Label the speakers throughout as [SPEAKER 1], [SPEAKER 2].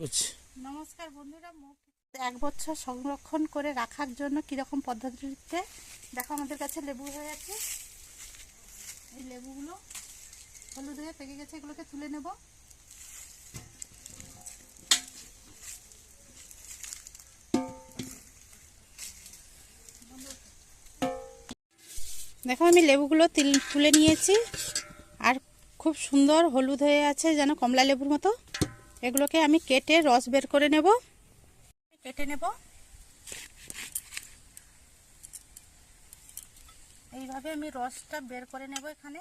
[SPEAKER 1] নমস্কার বন্ধুরা, মুখ এক বছর সংরক্ষণ করে রাখার জন্য কীরকম পদ্ধতিতে? দেখো আমাদের কাছে লেবু হয়ে আছে। এই লেবুগুলো হলুদ হয়ে পেকে গেছে, এগুলোকে তুলে নেব। দেখো আমি লেবুগুলো তুলে নিয়েছি। আর খুব সুন্দর হলুদ হয়ে আছে, যেন কমলা লেবুর মতো। এগুলোকে আমি কেটে রস বের করে নেব। কেটে নেব। এইভাবে আমি রসটা বের করে নেব এখানে।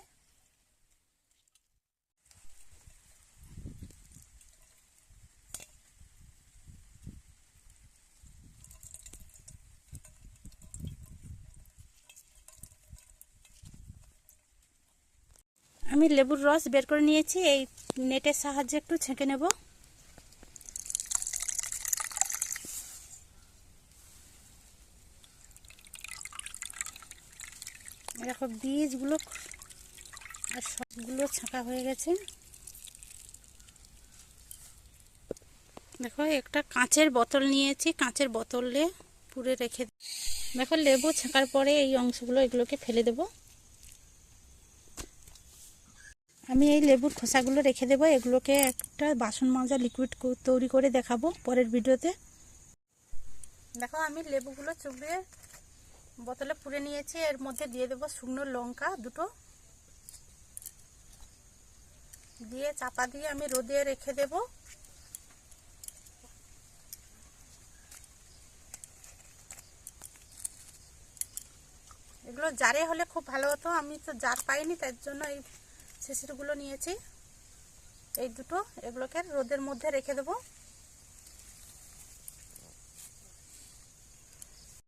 [SPEAKER 1] আমি লেবুর রস বের করে নিয়েছি, এই নেটের সাহায্যে একটু ছেঁকে নেব। দেখো, বীজগুলো আর সবগুলো ছাঁকা হয়ে গেছে। দেখো, একটা কাঁচের বোতল নিয়েছি, কাঁচের বোতলে পুরে রেখে দেখো, লেবু ছাঁকার পরে এই অংশগুলো এগুলোকে ফেলে দেবো। আমি এই লেবুর খোসাগুলো রেখে দেবো, এগুলোকে একটা বাসন মাজা লিকুইড তৈরি করে দেখাবো পরের ভিডিওতে। দেখো, আমি লেবুগুলো চুবিয়ে বোতলে পুড়ে নিয়েছি, এর মধ্যে দিয়ে দেবো শুকনো লঙ্কা দুটো। দিয়ে চাপা দিয়ে আমি রোদে রেখে দেব। এগুলো জারে হলে খুব ভালো হতো, আমি তো জার পাইনি, তার জন্য এই শিশিরগুলো নিয়েছি এই দুটো এগুলোকে রোদের মধ্যে রেখে দেবো।